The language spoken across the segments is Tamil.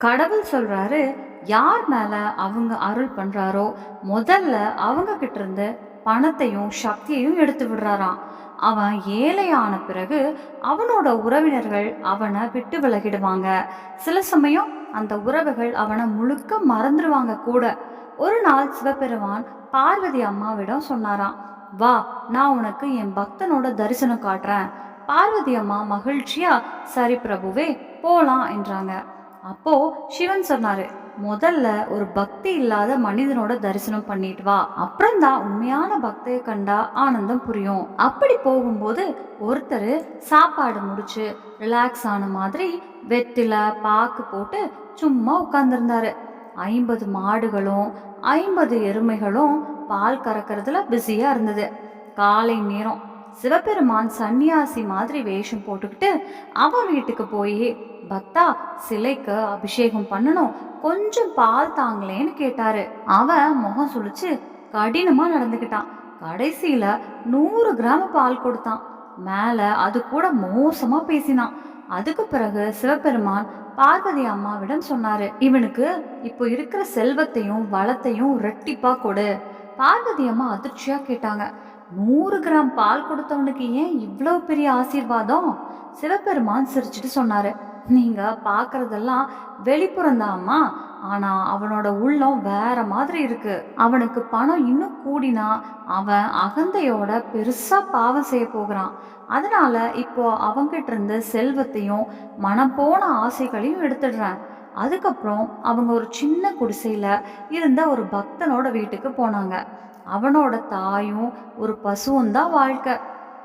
கடவுள் சொல்றாரு யார் மேல அவங்க அருள் பண்றாரோ முதல்ல அவங்க கிட்ட இருந்து பணத்தையும் சக்தியையும் எடுத்து விடுறாராம். அவன் ஏழையான பிறகு அவனோட உறவினர்கள் அவனை விட்டு விலகிடுவாங்க. சில சமயம் அந்த உறவுகள் அவனை முழுக்க மறந்துடுவாங்க கூட. ஒரு நாள் சிவபெருமான் பார்வதி அம்மாவிடம் சொன்னாராம் வா நான் உனக்கு என் பக்தனோட தரிசனம் காட்டுறேன். பார்வதி அம்மா மகிழ்ச்சியா சரி பிரபுவே போலாம் என்றாங்க. அப்போ சிவன் சொன்னாரு முதல்ல ஒரு பக்தி இல்லாத மனிதனோட தரிசனம் பண்ணிட்டு வா. அப்புறம்தான் உண்மையான பக்தியை கண்டா ஆனந்தம் புரியும். அப்படி போகும்போது ஒருத்தர் சாப்பாடு முடிச்சு ரிலாக்ஸ் ஆன மாதிரி வெத்தில பாக்கு போட்டு சும்மா உட்கார்ந்துருந்தாரு. ஐம்பது மாடுகளும் ஐம்பது எருமைகளும் பால் கறக்கிறதுல பிஸியா இருந்தது. காலை நேரம் சிவபெருமான் சன்னியாசி மாதிரி வேஷம் போட்டுக்கிட்டு அவன் வீட்டுக்கு போய் பக்தா சிலைக்கு அபிஷேகம் பண்ணணும். கொஞ்சம் பால் தாங்களேன்னு கேட்டாரு. அவன் முகம் சுழிச்சு கடினமா நடந்துக்கிட்டான். கடைசியில நூறு கிராம் பால் கொடுத்தான். மேல அது கூட மோசமா பேசினான். அதுக்கு பிறகு சிவபெருமான் பார்வதி அம்மாவிடம் சொன்னாரு. இவனுக்கு இப்போ இருக்கிற செல்வத்தையும் வளத்தையும் ரெட்டிப்பா கொடு. பார்வதி அம்மா அதிர்ச்சியா கேட்டாங்க. நூறு கிராம் பால் கொடுத்தவனுக்கு ஏன் இவ்வளோ பெரிய ஆசீர்வாதம்? சிவபெருமான் சிரிச்சிட்டு சொன்னாரு. நீங்க பார்க்குறதெல்லாம் வெளிப்புறந்தாம்மா ஆனால் ஆனா அவனோட உள்ளம் வேற மாதிரி இருக்கு. அவனுக்கு பணம் இன்னும் கூடினா அவன் அகந்தையோட பெருசா பாவம் செய்ய போகிறான். அதனால இப்போ அவங்கிட்ட இருந்து செல்வத்தையும் மனம் போன ஆசைகளையும் எடுத்துடுறேன். அதுக்கப்புறம் அவங்க ஒரு சின்ன குடிசையில இருந்த ஒரு பக்தனோட வீட்டுக்கு போனாங்க. அவனோட தாயும் ஒரு பசுவும் தான் வாழ்க்கை.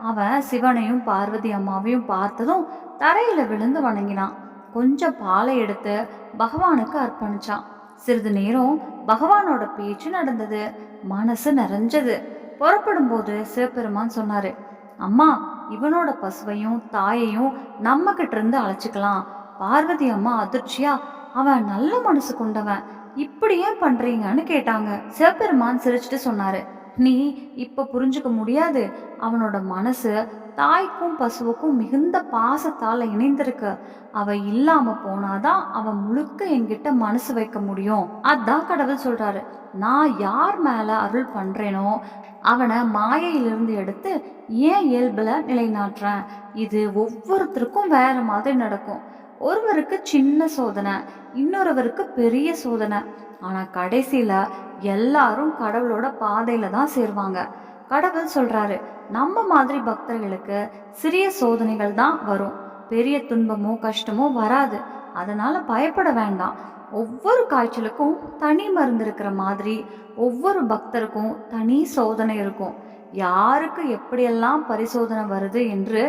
அவன் சிவனையும் பார்வதி அம்மாவையும் பார்த்ததும் தரையில விழுந்து வணங்கினான். கொஞ்சம் பாலை எடுத்து பகவானுக்கு அர்ப்பணிச்சான். சிறிது நேரம் பகவானோட பேச்சு நடந்தது. மனசு நிறைஞ்சது. புறப்படும் போது சிவபெருமான் சொன்னாரு அம்மா இவனோட பசுவையும் தாயையும் நம்ம கிட்ட இருந்து அழைச்சிக்கலாம். பார்வதி அம்மா அதிர்ச்சியா அவன் நல்ல மனசு கொண்டவன். இப்படி ஏன் பண்றீங்கன்னு கேட்டாங்க. சிவபெருமான் சிரிச்சுட்டு சொன்னாரு நீ இப்போ புரிஞ்சுக்க முடியாது. அவனோட மனசு தாய்க்கும் பசுவுக்கும் மிகுந்த பாசத்தால் இணைந்திருக்கு. அவ இல்லாம போனாதான் அவன் முழுக்க என்கிட்ட மனசு வைக்க முடியும். அதான் கடவுள் சொல்றாரு. நான் யார் மேல அருள் பண்றேனோ அவனை மாயையிலிருந்து எடுத்து ஏன் இயல்பில் நிலைநாட்டுறேன். இது ஒவ்வொருத்தருக்கும் வேற மாதிரி நடக்கும். ஒருவருக்கு சின்ன சோதனை இன்னொருவருக்கு பெரிய சோதனை. ஆனால் கடைசியில் எல்லாரும் கடவுளோட பாதையில் தான் சேருவாங்க. கடவுள் சொல்கிறாரு நம்ம மாதிரி பக்தர்களுக்கு சிறிய சோதனைகள் தான் வரும். பெரிய துன்பமோ கஷ்டமோ வராது. அதனால் பயப்பட வேண்டாம். ஒவ்வொரு காய்ச்சலுக்கும் தனி மருந்து இருக்கிற மாதிரி ஒவ்வொரு பக்தருக்கும் தனி சோதனை இருக்கும். யாருக்கு எப்படியெல்லாம் பரிசோதனை வருது என்று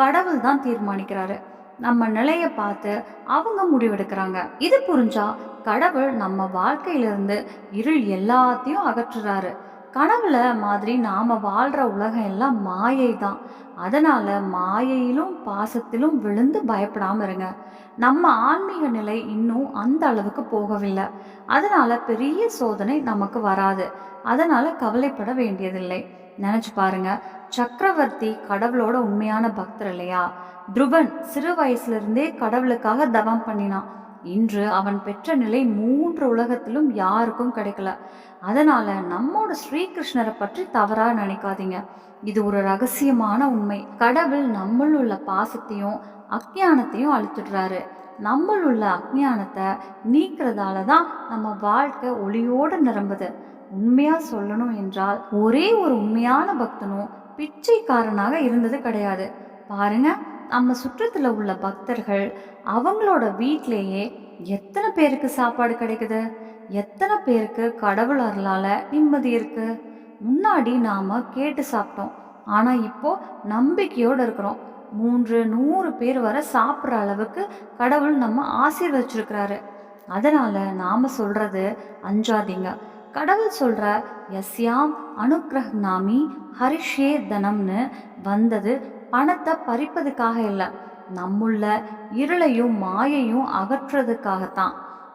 கடவுள் தான் தீர்மானிக்கிறாரு. நம்ம நிலையை பார்த்து அவங்க முடிவெடுக்கிறாங்க. இது புரிஞ்சா கடவுள் நம்ம வாழ்க்கையிலிருந்து இருள் எல்லாத்தையும் அகற்றுறாரு. கனவுல மாதிரி நாம வாழ்ற உலகம் எல்லாம் மாயை தான். அதனால மாயையிலும் பாசத்திலும் விழுந்து பயப்படாம இருங்க. நம்ம ஆன்மீக நிலை இன்னும் அந்த அளவுக்கு போகவில்லை. அதனால பெரிய சோதனை நமக்கு வராது. அதனால கவலைப்பட வேண்டியதில்லை. நினைச்சு பாருங்க. சக்கரவர்த்தி கடவுளோட உண்மையான பக்தர் இல்லையா? துருவன் சிறு வயசுலேருந்தே கடவுளுக்காக தவம் பண்ணினான். இன்று அவன் பெற்ற நிலை மூன்று உலகத்திலும் யாருக்கும் கிடைக்கல. அதனால நம்மோட ஸ்ரீகிருஷ்ணரை பற்றி தவறா நினைக்காதீங்க. இது ஒரு ரகசியமான உண்மை. கடவுள் நம்மள் உள்ள பாசத்தையும் அக்ஞானத்தையும் அழிச்சிடுறாரு. நம்மள் உள்ள அக்ஞானத்தை நீக்கிறதால தான் நம்ம வாழ்க்கை ஒளியோடு நிரம்புது. உண்மையா சொல்லணும் என்றால் ஒரே ஒரு உண்மையான பக்தனும் பிச்சைக்காரனாக இருந்தது கிடையாது. பாருங்க நம்ம சுற்றத்தில் உள்ள பக்தர்கள் அவங்களோட வீட்டிலேயே எத்தனை பேருக்கு சாப்பாடு கிடைக்குது? எத்தனை பேருக்கு கடவுள் அருளால் நிம்மதி இருக்கு? முன்னாடி நாம் கேட்டு சாப்பிட்டோம். ஆனால் இப்போ நம்பிக்கையோடு இருக்கிறோம். மூன்று நூறு பேர் வர சாப்பிட்ற அளவுக்கு கடவுள் நம்ம ஆசீர்வச்சிருக்கிறாரு. அதனால் நாம் சொல்கிறது அஞ்சாதீங்க. கடவுள் சொல்கிற எஸ்யாம் அனுக்கிரஹ்னாமி ஹரிஷே தனம்னு வந்தது பணத்தை பறிப்பதுக்காக இல்லை. நம்முள்ள இருளையும் மாயையும் அகற்றுறதுக்காகத்தான்.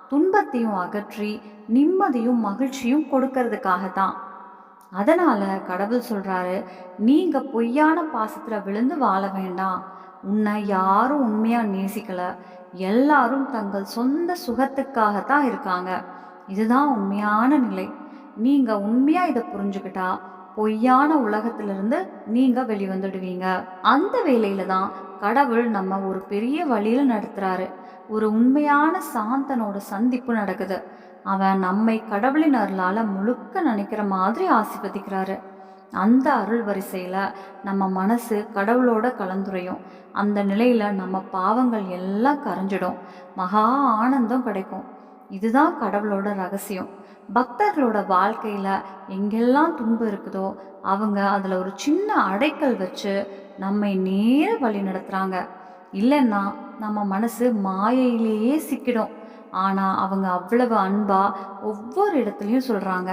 துன்பத்தையும் அகற்றி நிம்மதியும் மகிழ்ச்சியும் கொடுக்கறதுக்காகத்தான். அதனால கடவுள் சொல்றாரு நீங்க பொய்யான பாசத்துல விழுந்து வாழ வேண்டாம். உன்னை யாரும் உண்மையா நேசிக்கல. எல்லாரும் தங்கள் சொந்த சுகத்துக்காகத்தான் இருக்காங்க. இதுதான் உண்மையான நிலை. நீங்க உண்மையா இதை புரிஞ்சுக்கிட்டா பொய்யான உலகத்திலிருந்து நீங்கள் வெளிவந்துடுவீங்க. அந்த வேலையில தான் கடவுள் நம்ம ஒரு பெரிய வழியில் நடத்துகிறாரு ஒரு உண்மையான சாந்தனோட சந்திப்பு நடக்குது. அவன் நம்மை கடவுளின் அருளால் முழுக்க நினைக்கிற மாதிரி ஆசீர்வதிக்கிறாரு. அந்த அருள் வரிசையில் நம்ம மனசு கடவுளோட கலந்துரையும். அந்த நிலையில் நம்ம பாவங்கள் எல்லாம் கரைஞ்சிடும். மகா ஆனந்தம் கிடைக்கும். இதுதான் கடவுளோட ரகசியம். பக்தர்களோட வாழ்க்கையில் எங்கெல்லாம் துன்பம் இருக்குதோ அவங்க அதில் ஒரு சின்ன அடைக்கல் வச்சு நம்மை நேர வழி நடத்துகிறாங்க இல்லைன்னா நம்ம மனசு மாயையிலேயே சிக்கிடும். ஆனால் அவங்க அவ்வளவு அன்பா ஒவ்வொரு இடத்துலையும் சொல்கிறாங்க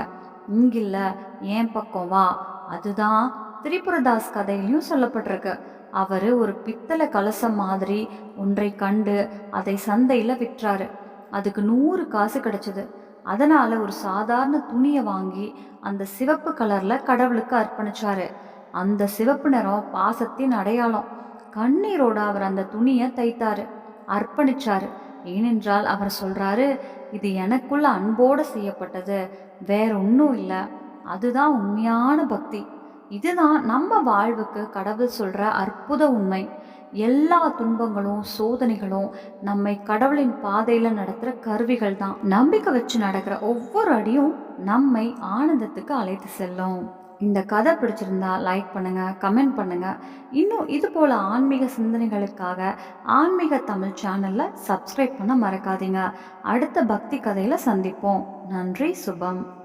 இங்கில்ல ஏன் பக்கம் வா. அதுதான் திரிபுரதாஸ் கதையிலையும் சொல்லப்பட்டிருக்கு. அவர் ஒரு பித்தளை கலசம் மாதிரி ஒன்றை கண்டு அதை சந்தையில் விற்றாரு. அதுக்கு நூறு காசு கிடைச்சது. அதனால ஒரு சாதாரண துணியை வாங்கி அந்த சிவப்பு கலர்ல கடவுளுக்கு அர்ப்பணிச்சாரு. அந்த சிவப்பு நிறம் பாசத்தின் அடையாளம். கண்ணீரோட அவர் அந்த துணியை தைத்தாரு அர்ப்பணிச்சாரு. ஏனென்றால் அவர் சொல்றாரு இது எனக்குள்ள அன்போடு செய்யப்பட்டது வேற ஒன்றும் இல்லை. அதுதான் உண்மையான பக்தி. இதுதான் நம்ம வாழ்வுக்கு கடவுள் சொல்ற அற்புத உண்மை. எல்லா துன்பங்களும் சோதனைகளும் நம்மை கடவுளின் பாதையில் நடத்துகிற கருவிகள் தான். நம்பிக்கை வச்சு நடக்கிற ஒவ்வொரு அடியும் நம்மை ஆனந்தத்துக்கு அழைத்து செல்லும். இந்த கதை பிடிச்சிருந்தா லைக் பண்ணுங்க கமெண்ட் பண்ணுங்க. இன்னும் இது போல ஆன்மீக சிந்தனைகளுக்காக ஆன்மீக தமிழ் சேனல்ல சப்ஸ்கிரைப் பண்ண மறக்காதீங்க. அடுத்த பக்தி கதையில சந்திப்போம். நன்றி சுபம்.